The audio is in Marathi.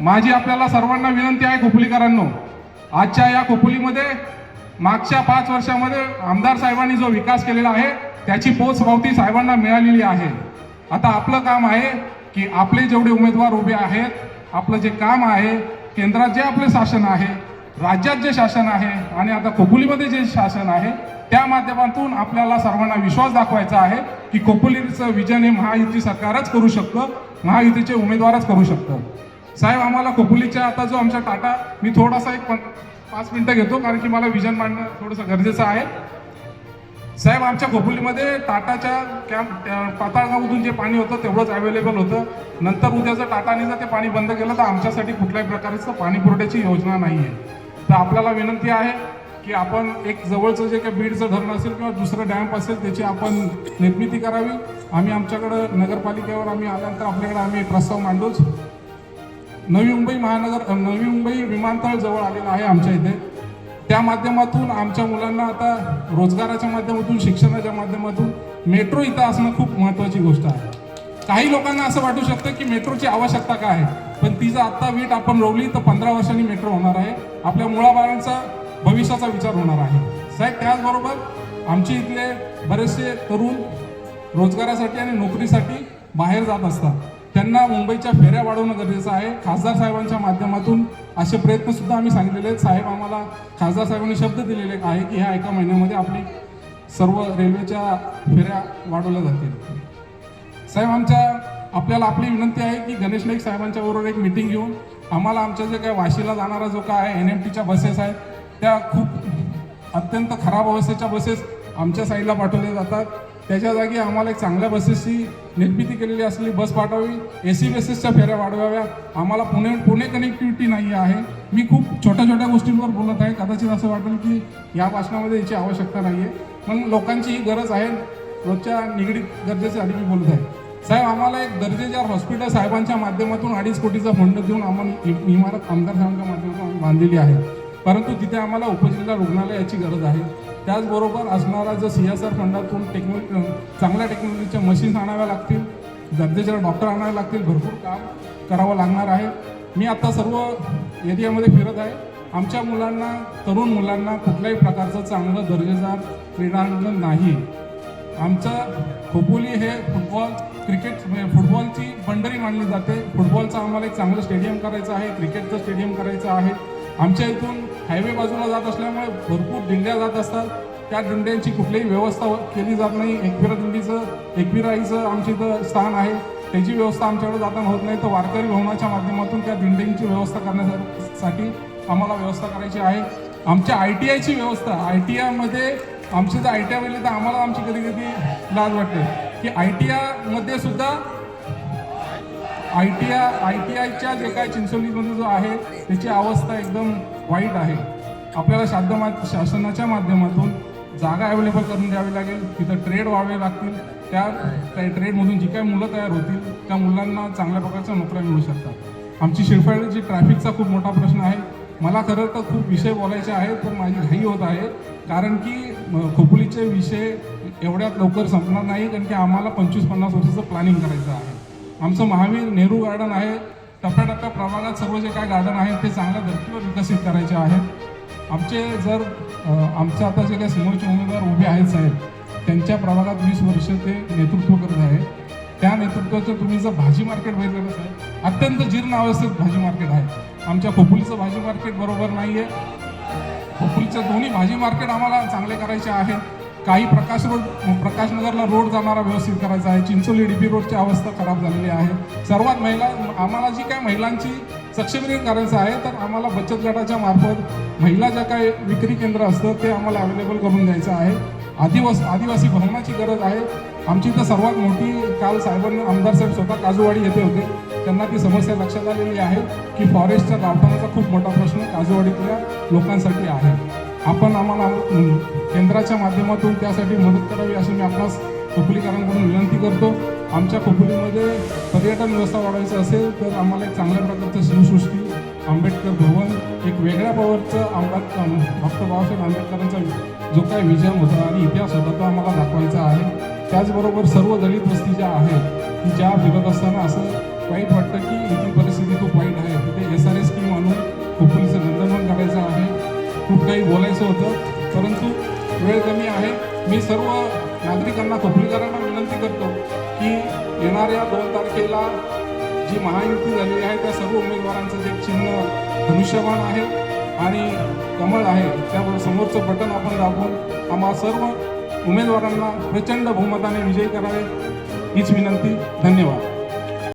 माझी आपल्याला सर्वांना विनंती आहे खोपोलीकरांनो आजच्या या खोपोलीमध्ये मागच्या पाच वर्षामध्ये आमदार साहेबांनी जो विकास केलेला आहे त्याची पोच पावती साहेबांना मिळालेली आहे. आता आपलं काम आहे की आपले जेवढे उमेदवार उभे आहेत आपलं जे काम आहे केंद्रात जे आपले शासन आहे राज्यात जे शासन आहे आणि आता खोपोलीमध्ये जे शासन आहे त्या माध्यमातून आपल्याला सर्वांना विश्वास दाखवायचा आहे की खोपोलीचं विजन हे महायुती सरकारच करू शकतं महायुतीचे उमेदवारच करू शकतं. साहेब आम्हाला खोपोलीच्या आता जो आमचा टाटा मी थोडासा एक पाच मिनटं घेतो कारण की मला विजन मांडणं थोडंसं गरजेचं आहे. साहेब आमच्या खोपोलीमध्ये टाटाच्या कॅम्प पाताळगावमधून जे पाणी होतं तेवढंच अवेलेबल होतं. नंतर उद्या जर टाटाने जर ते पाणी बंद केलं तर आमच्यासाठी कुठल्याही प्रकारचं पाणी पुरवठ्याची योजना नाही आहे. तर आपल्याला विनंती आहे की आपण एक जवळचं जे काही बीडचं धरण असेल किंवा दुसरं डॅम्प असेल त्याची आपण निर्मिती करावी. आम्ही आमच्याकडं नगरपालिकेवर आम्ही आल्यानंतर आपल्याकडे आम्ही प्रस्ताव मांडूच नवी मुंबई महानगर नवी मुंबई विमानतळ जवळ आलेलं आहे आमच्या इथे. त्या माध्यमातून आमच्या मुलांना आता रोजगाराच्या माध्यमातून शिक्षणाच्या माध्यमातून मेट्रो इथं असणं खूप महत्त्वाची गोष्ट आहे. काही लोकांना असं वाटू शकतं की मेट्रोची आवश्यकता काय आहे पण ती जर आत्ता वीट आपण रोवली तर पंधरा वर्षांनी मेट्रो होणार आहे. आपल्या मुळाबाळांचा भविष्याचा विचार होणार आहे. साहेब त्याचबरोबर आमचे इथले बरेचसे तरुण रोजगारासाठी आणि नोकरीसाठी बाहेर जात असतात. त्यांना मुंबईच्या फेऱ्या वाढवणं गरजेचं आहे. खासदार साहेबांच्या माध्यमातून असे प्रयत्न सुद्धा आम्ही सांगितलेले आहेत. साहेब आम्हाला खासदार साहेबांनी शब्द दिलेले आहे की ह्या एका महिन्यामध्ये आपली सर्व रेल्वेच्या फेऱ्या वाढवल्या जातील. साहेब आमच्या आपल्याला आपली विनंती आहे की गणेश नाईक साहेबांच्या बरोबर एक मिटिंग घेऊन आम्हाला आमच्या जे काय वाशीला जाणारा जो काय एन एम टीच्या बसेस आहेत त्या खूप अत्यंत खराब अवस्थेच्या बसेस आमच्या साईडला पाठवल्या जातात. त्याच्या जागी आम्हाला एक चांगल्या बसेसची निर्मिती केलेली असलेली बस पाठवावी. ए सी बसेसच्या फेऱ्या वाढवाव्या. आम्हाला पुणे पुणे कनेक्टिव्हिटी नाही आहे. मी खूप छोट्या छोट्या गोष्टींवर बोलत आहे. कदाचित असं वाटेल की या भाषणामध्ये याची आवश्यकता नाही आहे पण लोकांची ही गरज आहे. रोजच्या निगडीत गरजेसाठी मी बोलत आहे. साहेब आम्हाला एक दर्जेदार हॉस्पिटल साहेबांच्या माध्यमातून अडीच कोटीचा फंड देऊन आम्हाला इमारत आमदार साहेबांच्या माध्यमातून बांधलेली आहे. परंतु तिथे आम्हाला उपजिल्हा रुग्णालयाची गरज आहे. त्याचबरोबर असणारा जर सी एस आर फंडातून टेक्नो चांगल्या टेक्नॉलॉजीच्या मशीन्स आणाव्या लागतील दर्जेदार डॉक्टर आणावे लागतील भरपूर काम करावं लागणार आहे. मी आता सर्व एरियामध्ये फिरत आहे. आमच्या मुलांना तरुण मुलांना कुठल्याही प्रकारचं चांगलं दर्जेदार क्रीडांगण नाही. आमचं खोपोली हे फुटबॉल क्रिकेट फुटबॉलची बंडरी मानली जाते. फुटबॉलचं आम्हाला एक चांगलं स्टेडियम करायचं आहे क्रिकेटचं स्टेडियम करायचं आहे. आमच्या इथून हायवे बाजूला जात असल्यामुळे भरपूर दिंड्या जात असतात. त्या दिंड्यांची कुठलीही व्यवस्था केली जात नाही. एकविरा दिंडीचं एकविराईचं आमच्या इथं स्थान आहे. त्याची व्यवस्था आमच्याकडे जाताना होत नाही. तर वारकरी भवनाच्या माध्यमातून त्या दिंड्यांची व्यवस्था करण्यासाठी आम्हाला व्यवस्था करायची आहे. आमच्या आय टी आयची व्यवस्था आय टी आयमध्ये आमची जर आय टी आय गेली तर आम्हाला आमची कधी कधी लाज वाटते. की आय टी आयमध्ये सुद्धा I T I I T आयच्या जे काय चिंचोलीमध्ये जो आहे त्याची अवस्था एकदम वाईट आहे. आपल्याला शाद्य शासनाच्या माध्यमातून जागा अवेलेबल करून द्यावी लागेल. तिथं ट्रेड व्हावे लागतील. त्या त्या ट्रेडमधून जी काय मुलं तयार होतील त्या मुलांना चांगल्या प्रकारच्या नोकऱ्या मिळू शकतात. आमची शिरफाडची ट्रॅफिकचा खूप मोठा प्रश्न आहे. मला खरं तर खूप विषय बोलायचे आहेत पण माझी घाई होत आहे. कारण की म, खोपोलीचे विषय एवढ्यात लवकर संपणार नाही कारण की आम्हाला पंचवीस पन्नास वर्षाचं प्लॅनिंग करायचं आहे. आमचं महावीर नेहरू गार्डन आहे. टप्प्याटप्प्या प्रमाणात सर्व जे काय गार्डन आहेत ते चांगल्या धर्तीवर विकसित करायचे आहेत. आमचे जर अ, आमचे आता जे काही समोरचे उमेदवार उभे आहेत साहेब त्यांच्या प्रभागात वीस वर्ष ते नेतृत्व करत आहे. त्या नेतृत्वाचं तुम्ही जर भाजी मार्केट बघितलं साहेब अत्यंत जीर्ण अवस्थेत भाजी मार्केट आहे. आमच्या खोपोलीचं भाजी मार्केट बरोबर नाही आहे खोपोलीचं दोन्ही भाजी मार्केट आम्हाला चांगले करायचे आहे काही प्रकाश रोड प्रकाशनगरला रोड जाणारा व्यवस्थित करायचा आहे. चिंचोली डी पी रोडची अवस्था खराब झालेली आहे. सर्वात महिला आम्हाला जी काय महिलांची सक्षमीकरण करायचं आहे तर आम्हाला बचत गटाच्या मार्फत महिला ज्या काय विक्री केंद्र असतं ते आम्हाला अवेलेबल करून द्यायचं आहे. आदिवास आदिवासी भवनाची गरज आहे. आमची इथं सर्वात मोठी काल साहेबांनी आमदार साहेब स्वतः काजूवाडी येथे होते. त्यांना ती समस्या लक्षात आलेली आहे की फॉरेस्टच्या गावठाणाचा खूप मोठा प्रश्न काजूवाडीतल्या लोकांसाठी आहे. आपण आम्हाला केंद्राच्या माध्यमातून त्यासाठी मदत करावी अशी मी आपल्यास खोपलीकरण करून विनंती करतो. आमच्या खोपलीमध्ये पर्यटन व्यवस्था वाढवायची असेल तर आम्हाला एक चांगल्या प्रकारचं शिवसृष्टी आंबेडकर भवन एक वेगळ्या पॉवरचं आंबा डॉक्टर बाबासाहेब आंबेडकरांचा जो काही विजन होता आणि इतिहास होता तो आम्हाला दाखवायचा आहे. त्याचबरोबर सर्व दलित वस्ती ज्या आहेत ती ज्या फिरत असताना असं वाईट वाटतं की इथली परिस्थिती खूप वाईट आहे. तिथे एस आर एस स्कीम आणून खोपलीचं नंदनवन करायचं आहे. खूप काही बोलायचं होतं. परंतु वेळ कमी आहे. मी सर्व नागरिकांना खोपलीकरांना विनंती करतो की येणाऱ्या दोन तारखेला जी महायुती झालेली आहे त्या सर्व उमेदवारांचं जे चिन्ह धनुष्यबाण आहे आणि कमळ आहे त्यावर समोरचं बटन आपण दाबून आम्हा सर्व उमेदवारांना प्रचंड बहुमताने विजयी करावे हीच विनंती. धन्यवाद.